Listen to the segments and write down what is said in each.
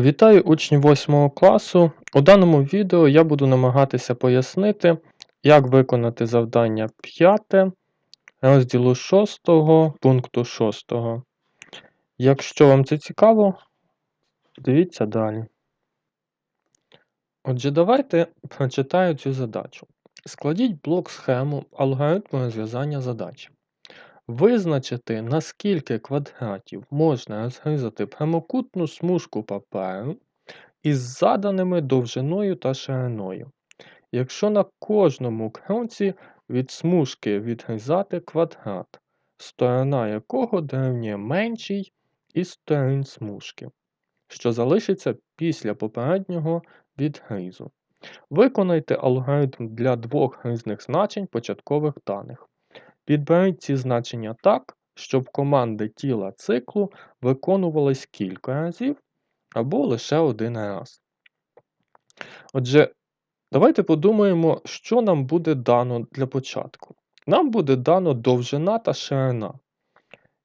Вітаю учнів 8 класу. У даному відео я буду намагатися пояснити, як виконати завдання 5 розділу 6 пункту 6. Якщо вам це цікаво, дивіться далі. Отже, давайте прочитаю цю задачу. Складіть блок схему алгоритму розв'язання задачі. Визначити, наскільки квадратів можна розрізати прямокутну смужку паперу із заданими довжиною та шириною, якщо на кожному кроці від смужки відрізати квадрат, сторона якого дорівнює меншій із сторін смужки, що залишиться після попереднього відрізу. Виконайте алгоритм для двох різних значень початкових даних. Підберіть ці значення так, щоб команди тіла циклу виконувались кілька разів або лише один раз. Отже, давайте подумаємо, що нам буде дано для початку. Нам буде дано довжина та ширина.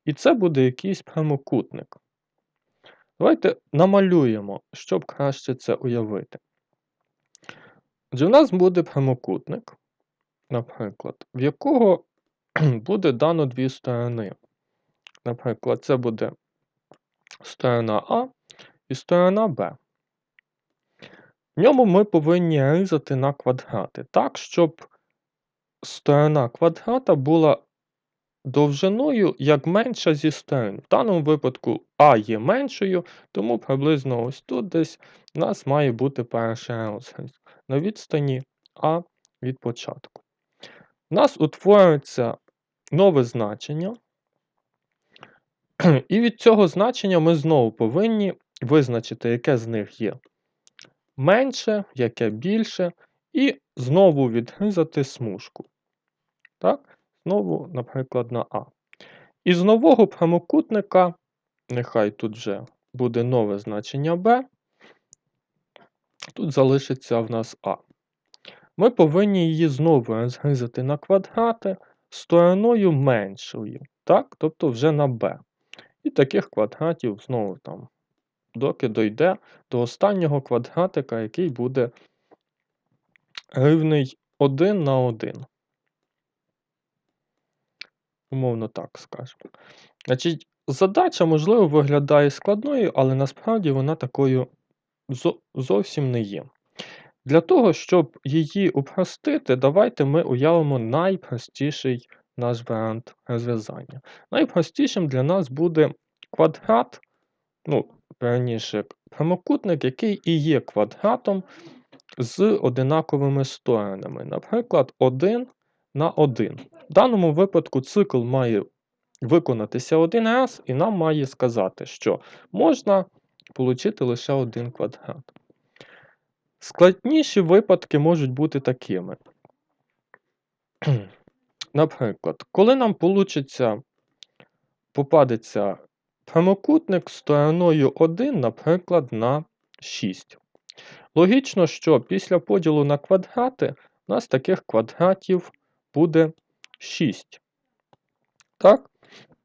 І це буде якийсь прямокутник. Давайте намалюємо, щоб краще це уявити. Отже, у нас буде прямокутник, наприклад, в якого буде дано дві сторони. Наприклад, це буде сторона А і сторона Б. В ньому ми повинні різати на квадрати так, щоб сторона квадрата була довжиною як менша зі сторон. В даному випадку А є меншою, тому приблизно ось тут десь у нас має бути перший розріз на відстані А від початку. У нас утворюється нове значення. І від цього значення ми знову повинні визначити, яке з них є менше, яке більше, і знову відрізати смужку. Так? Знову, наприклад, на А. І з нового прямокутника, нехай тут вже буде нове значення Б, тут залишиться в нас А. Ми повинні її знову розрізати на квадрати стороною меншою, так? тобто вже на b. І таких квадратів знову там, доки дойде до останнього квадратика, який буде рівний 1 на 1. Умовно так скажемо. Значить, Задача, можливо, виглядає складною, але насправді вона такою зовсім не є. Для того, щоб її упростити, давайте ми уявимо найпростіший наш варіант розв'язання. Найпростішим для нас буде квадрат, ну, верніше, прямокутник, який і є квадратом з одинаковими сторонами. Наприклад, 1 на 1. В даному випадку цикл має виконатися один раз, і нам має сказати, що можна отримати лише один квадрат. Складніші випадки можуть бути такими. Наприклад, коли нам получиться, попадеться прямокутник стороною 1, наприклад, на 6. Логічно, що після поділу на квадрати у нас таких квадратів буде 6. Так?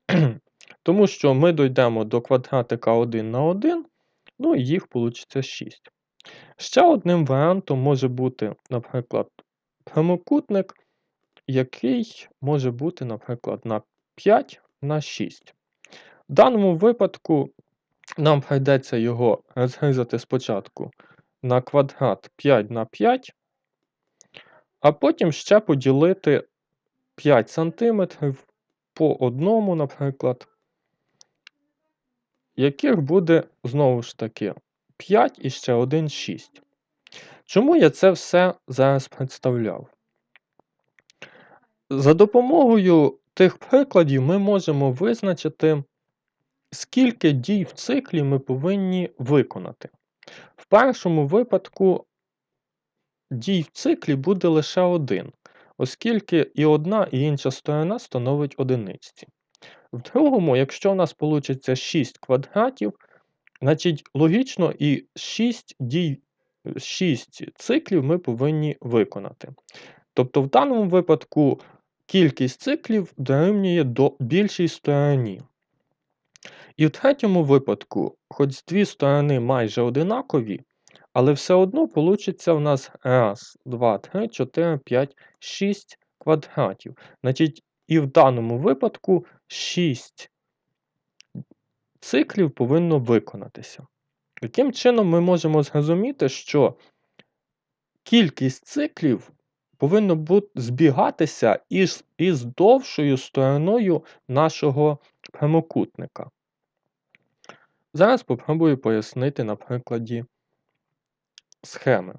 Тому що ми дійдемо до квадратика 1 на 1, ну і їх вийде 6. Ще одним варіантом може бути, наприклад, прямокутник, який може бути, наприклад, на 5 на 6. В даному випадку нам прийдеться його розрізати спочатку на квадрат 5 на 5, а потім ще поділити 5 см по одному, наприклад, яких буде знову ж таки 5 і ще один 6. Чому я це все зараз представляв? За допомогою тих прикладів ми можемо визначити, скільки дій в циклі ми повинні виконати. В першому випадку дій в циклі буде лише один, оскільки і одна, і інша сторона становить одиниці. В другому, якщо у нас вийде 6 квадратів, Значить, логічно і 6 дій, 6 циклів ми повинні виконати. Тобто, в даному випадку кількість циклів дорівнює до більшій стороні. І в третьому випадку, хоч дві сторони майже одинакові, але все одно получиться у нас раз, два, три, 4, 5, 6 квадратів. Значить, і в даному випадку 6 циклів повинно виконатися. Таким чином, ми можемо зрозуміти, що кількість циклів повинно збігатися із, із довшою стороною нашого прямокутника. Зараз попробую пояснити на прикладі схеми.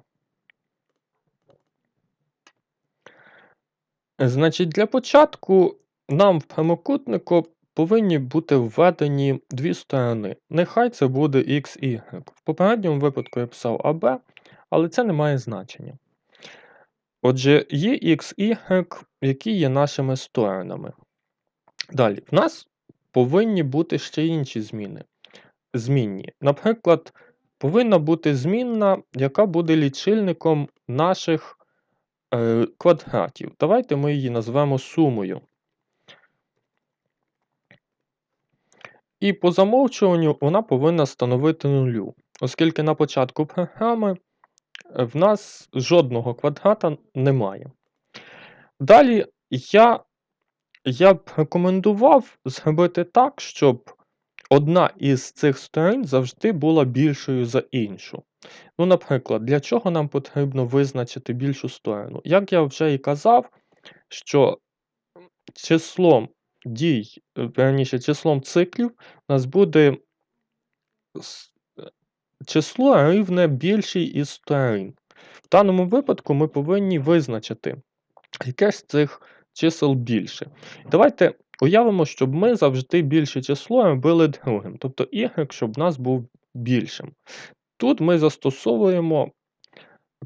Значить, для початку нам в прямокутнику повинні бути введені дві сторони. Нехай це буде x, y. В попередньому випадку я писав AB, але це не має значення. Отже, є x, y, які є нашими сторонами. Далі, в нас повинні бути ще інші зміни. Змінні. Наприклад, повинна бути змінна, яка буде лічильником наших е, квадратів. Давайте ми її назвемо сумою. І по замовчуванню вона повинна становити нулю, оскільки на початку програми е, в нас жодного квадрата немає. Далі я я б рекомендував зробити так, щоб одна із цих сторін завжди була більшою за іншу. Ну, Наприклад, для чого нам потрібно визначити більшу сторону? Як я вже і казав, що числом дій, верніше, числом циклів у нас буде число рівне більшій із сторін. В даному випадку ми повинні визначити, яке з цих чисел більше. Давайте уявимо, щоб ми завжди більше число робили другим, тобто y, щоб в нас був більшим. Тут ми застосовуємо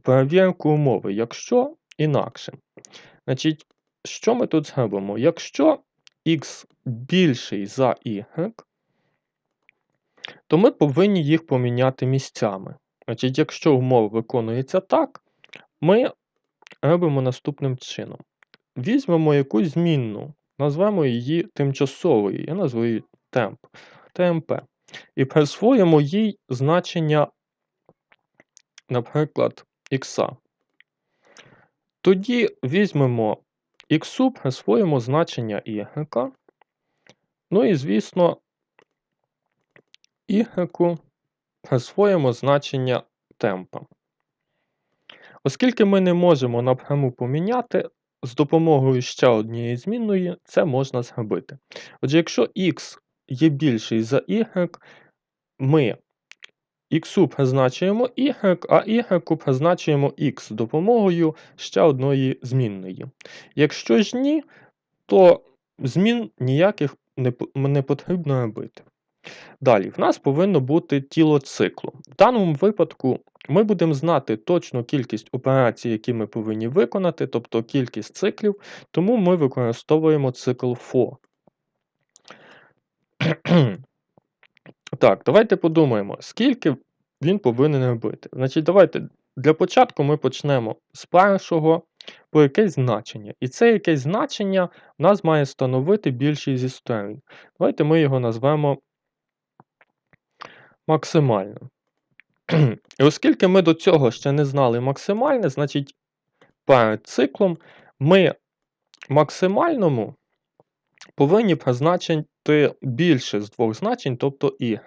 перевірку умови, якщо інакше. Значить, що ми тут зробимо? Якщо x більший за y, то ми повинні їх поміняти місцями. Значить, Якщо умова виконується так, ми робимо наступним чином. Візьмемо якусь змінну, назвемо її тимчасовою, я назву її темп, ТМП, і присвоїмо їй значення, наприклад, х. Тоді візьмемо х, присвоїмо значення y. Ну і, звісно, y присвоїмо значення темпа. Оскільки ми не можемо напряму поміняти, з допомогою ще однієї змінної це можна зробити. Отже, якщо x є більший за y, ми x призначуємо y, а y призначуємо x з допомогою ще одної змінної. Якщо ж ні, то змін ніяких не, потрібно робити. Далі, в нас повинно бути тіло циклу. В даному випадку ми будемо знати точну кількість операцій, які ми повинні виконати, тобто кількість циклів, тому ми використовуємо цикл FO. Так, давайте подумаємо, скільки він повинен робити. Значить, давайте для початку ми почнемо з першого по якесь значення. І це якесь значення в нас має становити більшість зі сторін. Давайте ми його назвемо максимально. І оскільки ми до цього ще не знали максимальне, значить перед циклом ми максимальному повинні призначити більше з двох значень, тобто y.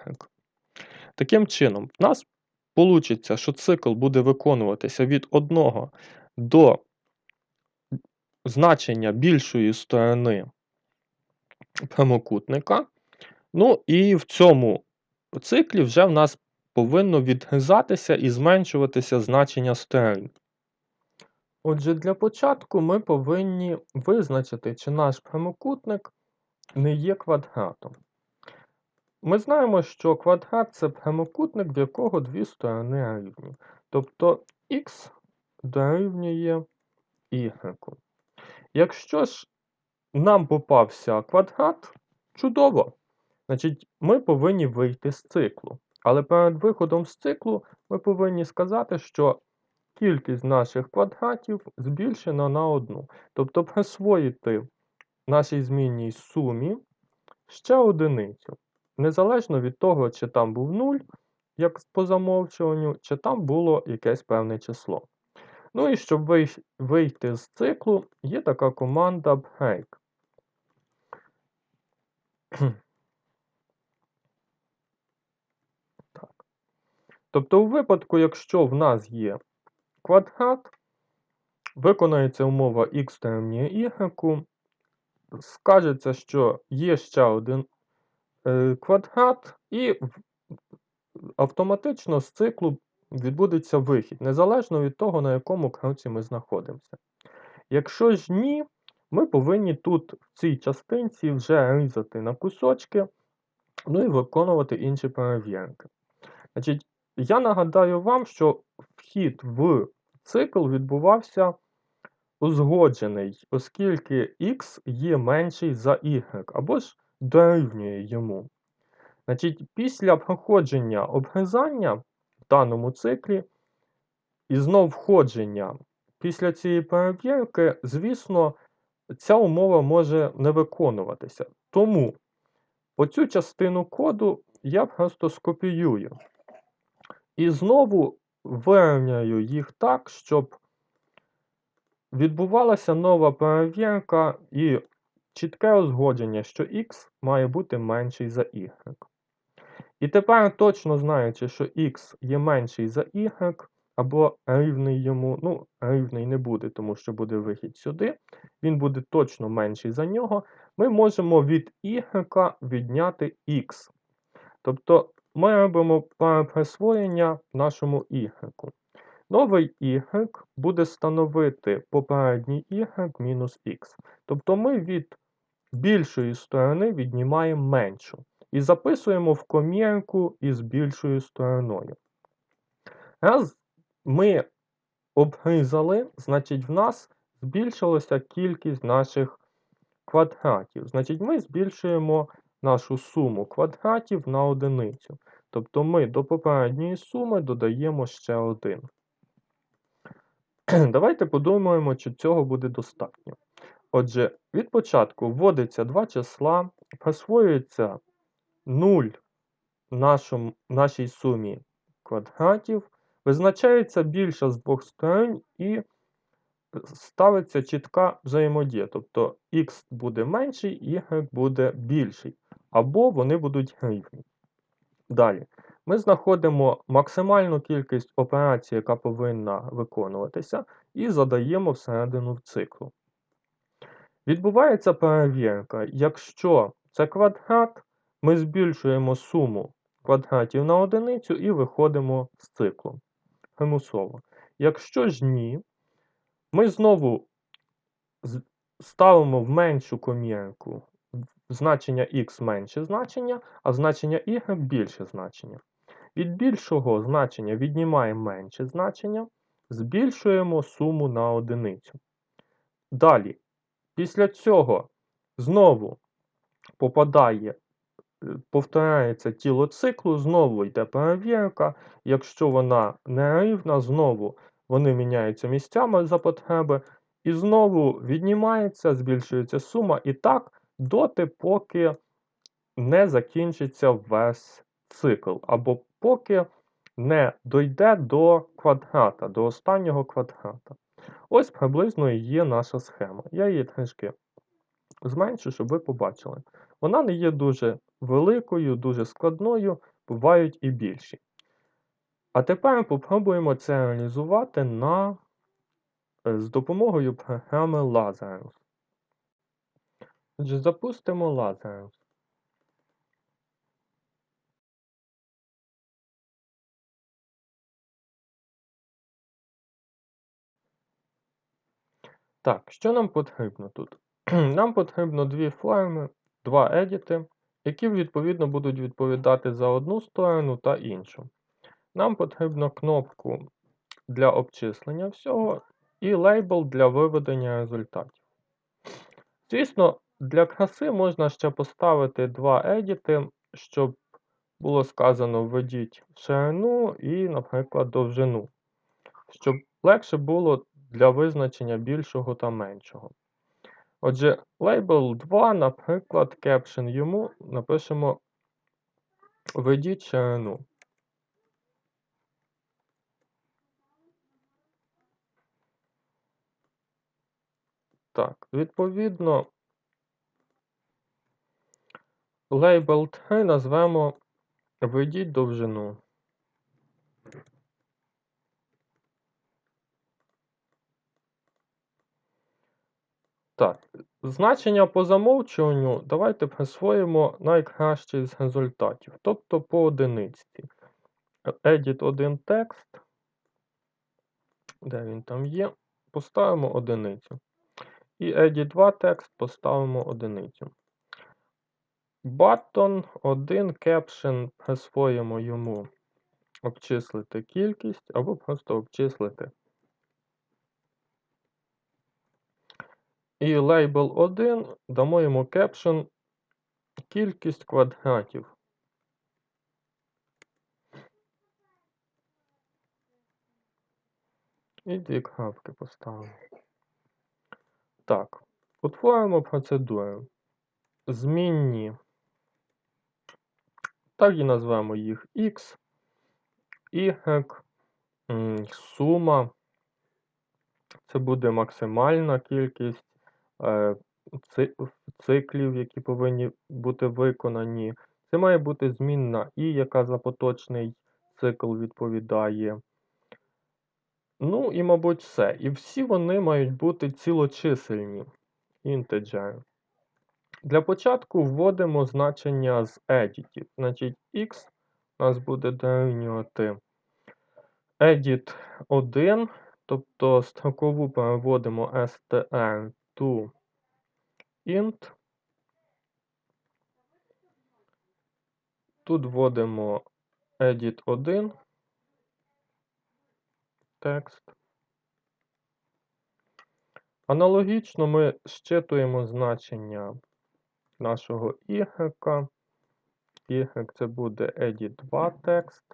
Таким чином, в нас вийде, що цикл буде виконуватися від 1 до значення більшої сторони прямокутника. Ну і в цьому циклі вже в нас повинно відгризатися і зменшуватися значення сторін. Отже, для початку ми повинні визначити, чи наш прямокутник не є квадратом. Ми знаємо, що квадрат це прямокутник, в якого дві сторони рівні. Тобто х дорівнює y. Якщо ж нам попався квадрат, чудово. Значить, ми повинні вийти з циклу. Але перед виходом з циклу ми повинні сказати, що кількість наших квадратів збільшена на одну. Тобто присвоїти нашій змінній сумі ще одиницю. Незалежно від того, чи там був 0, як по замовчуванню, чи там було якесь певне число. Ну і щоб вийти з циклу, є така команда break. Так. Тобто, у випадку, якщо в нас є квадрат, виконається умова x дорівнює y, скажеться, що є ще один квадрат, і автоматично з циклу відбудеться вихід, незалежно від того, на якому кроці ми знаходимося. Якщо ж ні, ми повинні тут в цій частинці вже різати на кусочки, ну і виконувати інші перевірки. Значить, Я нагадаю вам, що вхід в цикл відбувався узгоджений, оскільки x є менший за y, або ж дорівнює йому. Значить, Після проходження обгризання в даному циклі і знов входження після цієї перевірки, звісно, ця умова може не виконуватися. Тому оцю частину коду я просто скопіюю. І знову вирівняю їх так, щоб відбувалася нова перевірка і чітке узгодження, що x має бути менший за y. І тепер, точно знаючи, що x є менший за y, або рівний йому, ну, рівний не буде, тому що буде вихід сюди, він буде точно менший за нього, ми можемо від y відняти x. Тобто ми робимо переприсвоєння нашому y. Новий y буде становити попередній y мінус x. Тобто ми від більшої сторони віднімаємо меншу. І записуємо в комірку із більшою стороною. Раз ми обрізали, значить, в нас збільшилася кількість наших квадратів. Значить, ми збільшуємо нашу суму квадратів на одиницю. Тобто ми до попередньої суми додаємо ще один. Давайте подумаємо, чи цього буде достатньо. Отже, від початку вводиться два числа, присвоюється 0 нашому, нашій сумі квадратів, визначається більша з двох сторон і ставиться чітка взаємодія. Тобто x буде менший, y буде більший. Або вони будуть рівні. Далі. Ми знаходимо максимальну кількість операцій, яка повинна виконуватися, і задаємо всередину циклу. Відбувається перевірка. Якщо це квадрат, ми збільшуємо суму квадратів на одиницю і виходимо з циклу примусово. Якщо ж ні, ми знову ставимо в меншу комірку значення x менше значення, а значення y більше значення. Від більшого значення віднімаємо менше значення, збільшуємо суму на одиницю. Далі, після цього знову попадає повторяється тіло циклу, знову йде перевірка. Якщо вона нерівна, знову вони міняються місцями за потреби. І знову віднімається, збільшується сума. І так, доти, поки не закінчиться весь цикл, або поки не дойде до квадрата, до останнього квадрата. Ось приблизно є наша схема. Я її трішки зменшу, щоб ви побачили. Вона не є дуже великою, дуже складною, бувають і більші. А тепер попробуємо це реалізувати на, е, з допомогою програми Lazarus. Отже, запустимо Lazarus. Так, що нам потрібно тут? Нам потрібно дві форми, два едіти які відповідно будуть відповідати за одну сторону та іншу. Нам потрібно кнопку для обчислення всього і лейбл для виведення результатів. Звісно, для краси можна ще поставити два едіти, щоб було сказано введіть ширину і, наприклад, довжину, щоб легше було для визначення більшого та меншого. Отже, лейбл 2, наприклад, caption йому напишемо Введіть ширину. Так, відповідно, лейбл 3 назвемо введіть довжину. Так, значення по замовчуванню давайте присвоїмо найкращий з результатів, тобто по одиниці. Edit 1 текст, де він там є, поставимо одиницю. І Edit 2 текст поставимо одиницю. Button 1 caption присвоїмо йому обчислити кількість або просто обчислити. І лейбл 1 дамо йому caption кількість квадратів. І дві крапки поставимо. Так, утворимо процедуру. Змінні. Так і назвемо їх X, Y, сума. Це буде максимальна кількість циклів, які повинні бути виконані. Це має бути змінна І, яка за поточний цикл відповідає. Ну і, мабуть, все. І всі вони мають бути цілочисельні інтеджери. Для початку вводимо значення з edit. Значить, x нас буде дорівнювати edit 1, тобто строкову переводимо str to int. Тут вводимо edit 1 текст. Аналогічно ми щитуємо значення нашого y. Y це буде edit 2 текст.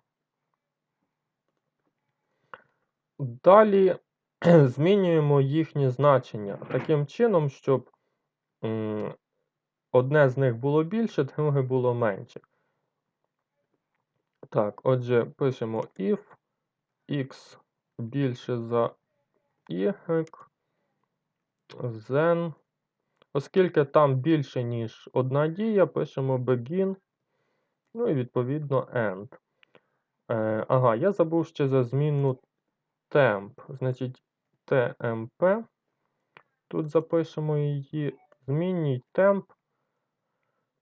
Далі змінюємо їхні значення таким чином, щоб одне з них було більше, друге було менше. Так, отже, пишемо if x більше за y, then Оскільки там більше, ніж одна дія, пишемо begin, ну і відповідно end. Е, Ага, я забув ще за змінну temp. Значить, tmp. Тут запишемо її. Змінній temp.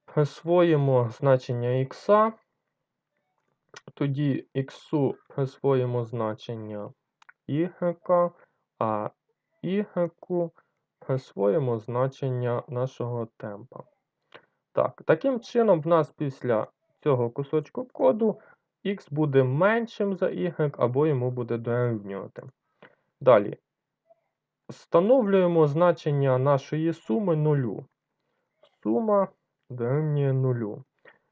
Присвоїмо значення x. Тоді x присвоїмо значення y, а y присвоїмо значення нашого темпа. Так, Таким чином, в нас після цього кусочку коду x буде меншим за y, або йому буде дорівнювати. Далі. Встановлюємо значення нашої суми нулю. Сума дорівнює нулю.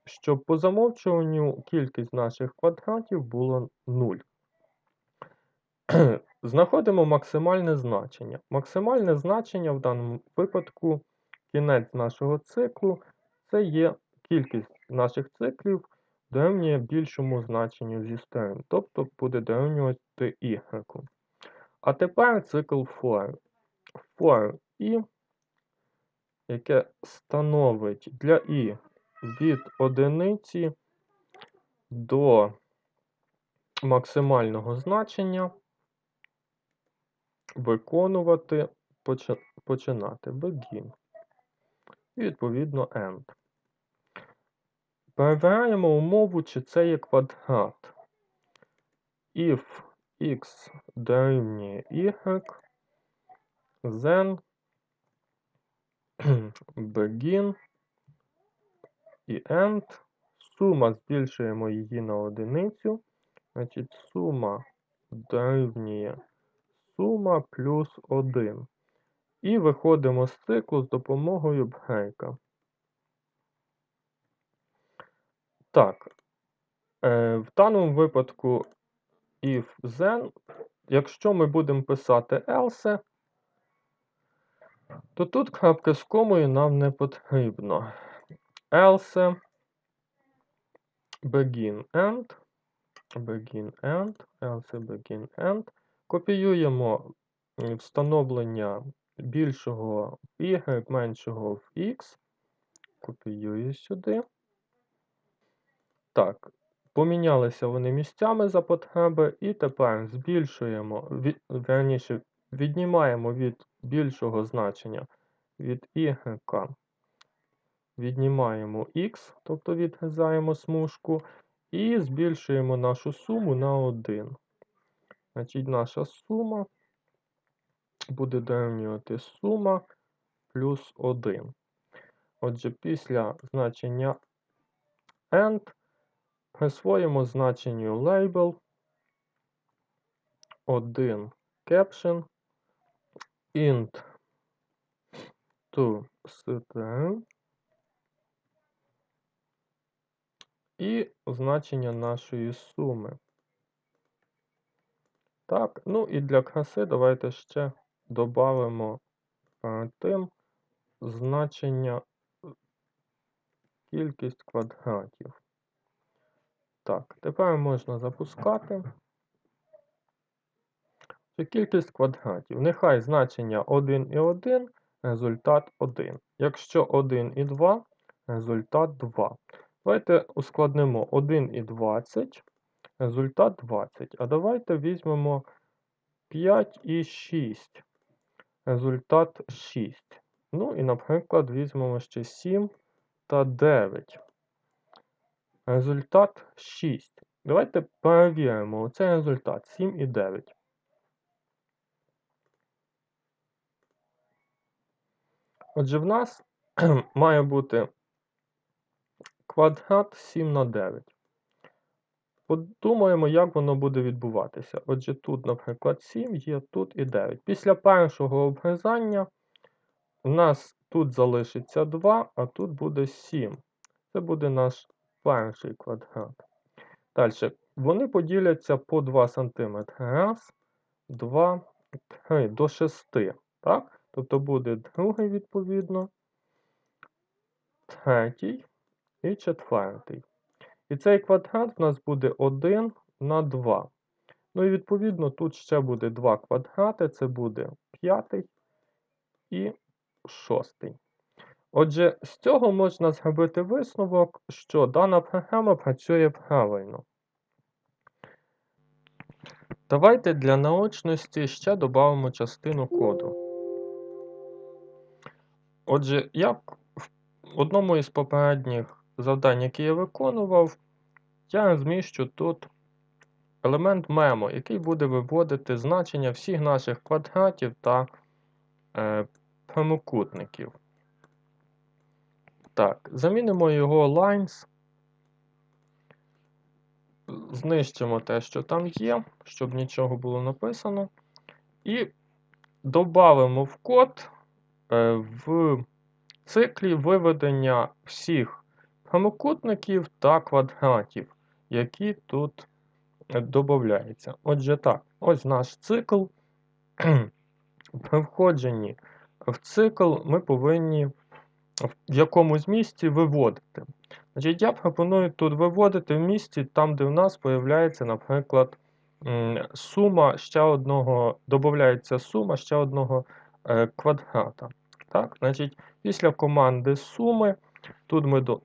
Щоб по замовчуванню кількість наших квадратів було 0. Знаходимо максимальне значення. Максимальне значення в даному випадку кінець нашого циклу це є кількість наших циклів дорівнює більшому значенню зі сторон, тобто буде дорівнювати y. А тепер цикл for. For i, яке становить для і від одиниці до максимального значення виконувати, починати begin. І відповідно end. Перевіряємо умову, чи це є квадрат. If x дорівнює y, then begin і end. Сума збільшуємо її на одиницю. Значить, сума дорівнює сума плюс 1. І виходимо з циклу з допомогою брейка. Так, е, в даному випадку if then, якщо ми будемо писати else, то тут крапка з комою нам не потрібно. Else begin end, begin end, else begin end. Копіюємо встановлення більшого в y, меншого в x. Копіюю сюди. Так, помінялися вони місцями за потреби, і тепер збільшуємо, від, верніше, віднімаємо від більшого значення від y, віднімаємо x, тобто відрізаємо смужку, і збільшуємо нашу суму на 1. Значить, наша сума буде дорівнювати сума плюс 1. Отже, після значення end присвоїмо значенню label 1 caption int to string і значення нашої суми. Так, ну і для краси давайте ще додамо перед тим значення кількість квадратів. Так, тепер можна запускати. Це Кількість квадратів. Нехай значення 1 і 1, результат 1. Якщо 1 і 2, результат 2. Давайте ускладнимо 1 і 20, результат 20. А давайте візьмемо 5 і 6, результат 6. Ну і, наприклад, візьмемо ще 7 та 9. Результат 6. Давайте перевіримо оцей результат 7 і 9. Отже, в нас має бути квадрат 7 на 9. Подумаємо, як воно буде відбуватися. Отже, тут, наприклад, 7 є, тут і 9. Після першого обрізання у нас тут залишиться 2, а тут буде 7. Це буде наш перший квадрат. Далі. Вони поділяться по 2 см. Раз, два, три, до 6. Так? Тобто буде другий, відповідно, третій і четвертий. І цей квадрат в нас буде 1 на 2. Ну і відповідно тут ще буде 2 квадрати, це буде п'ятий і шостий. Отже, з цього можна зробити висновок, що дана програма працює правильно. Давайте для наочності ще додамо частину коду. Отже, як в одному із попередніх завдань, які я виконував, я розміщу тут елемент memo, який буде виводити значення всіх наших квадратів та е, прямокутників. Так, замінимо його lines. Знищимо те, що там є, щоб нічого було написано. І додамо в код е, в циклі виведення всіх прямокутників та квадратів, які тут додаються. Отже, так, ось наш цикл. При входженні в цикл ми повинні в якомусь місці виводити. Значить, Я пропоную тут виводити в місці, там, де в нас з'являється, наприклад, сума ще одного, додається сума ще одного е, квадрата. Так? Значить, Після команди суми тут ми до,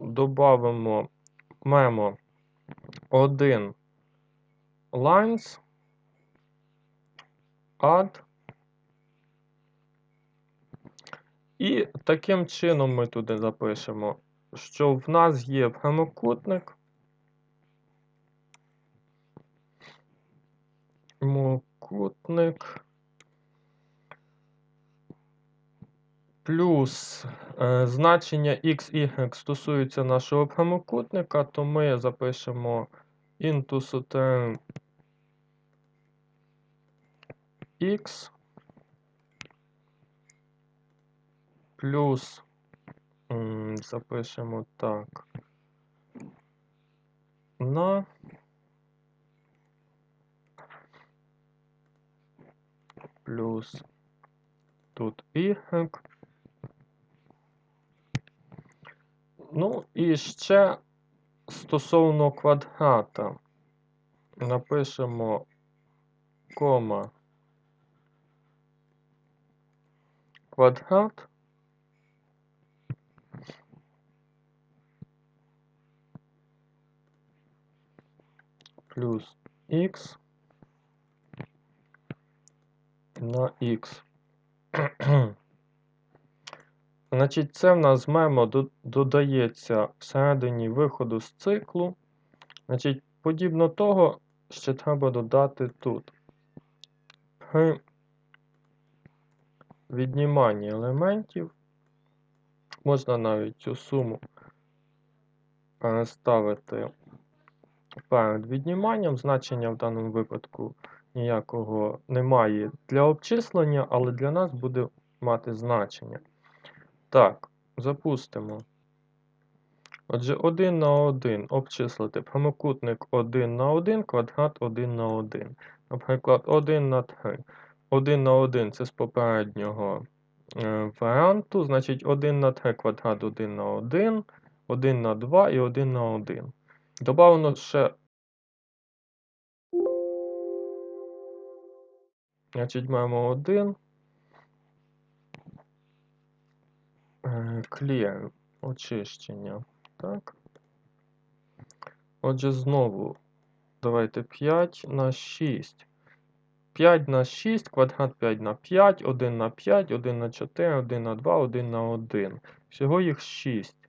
додамо memo 1 lines add. І таким чином ми туди запишемо, що в нас є прямокутник. Прямокутник. Плюс е, значення x, y стосується нашого прямокутника, то ми запишемо into x плюс. Запишемо так. На. Плюс тут y. Ну і ще стосовно квадрата. Напишемо кома. Квадрат плюс х на х. Значить, це в нас мемо до- додається всередині виходу з циклу. Значить, подібно того, ще треба додати тут. При відніманні елементів можна навіть цю суму переставити перед відніманням. Значення в даному випадку ніякого немає для обчислення, але для нас буде мати значення. Так, запустимо. Отже, 1 на 1 обчислити прямокутник 1 на 1, квадрат 1 на 1. Наприклад, 1 на 3. 1 на 1 це з попереднього е, варіанту, значить 1 на 3 квадрат 1 на 1, 1 на 2 і 1 на 1. Добавлено ще. Значить, маємо 1. Clear, очищення. Так. Отже, знову давайте 5 на 6. 5 на 6, квадрат 5 на 5, 1 на 5, 1 на 4, 1 на 2, 1 на 1. Всього їх 6.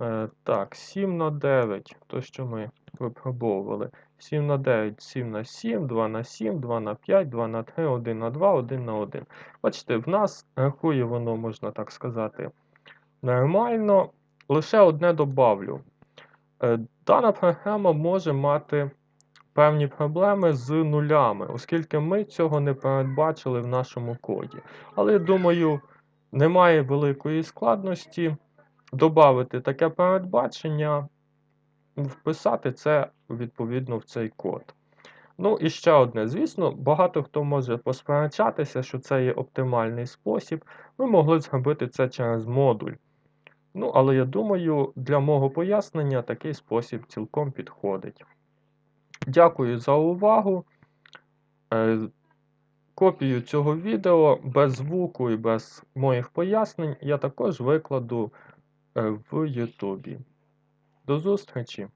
Е, так, 7 на 9, то, що ми випробовували. 7 на 9, 7 на 7, 2 на 7, 2 на 5, 2 на 3, 1 на 2, 1 на 1. Бачите, в нас рахує воно, можна так сказати, нормально. Лише одне добавлю. Е, Дана програма може мати певні проблеми з нулями, оскільки ми цього не передбачили в нашому коді. Але думаю, немає великої складності додати таке передбачення, вписати це відповідно в цей код. Ну і ще одне, звісно, багато хто може посперечатися, що це є оптимальний спосіб. Ми могли зробити це через модуль. Ну, але я думаю, для мого пояснення такий спосіб цілком підходить. Дякую за увагу. Е, Копію цього відео без звуку і без моїх пояснень я також викладу в Ютубі. До зустрічі!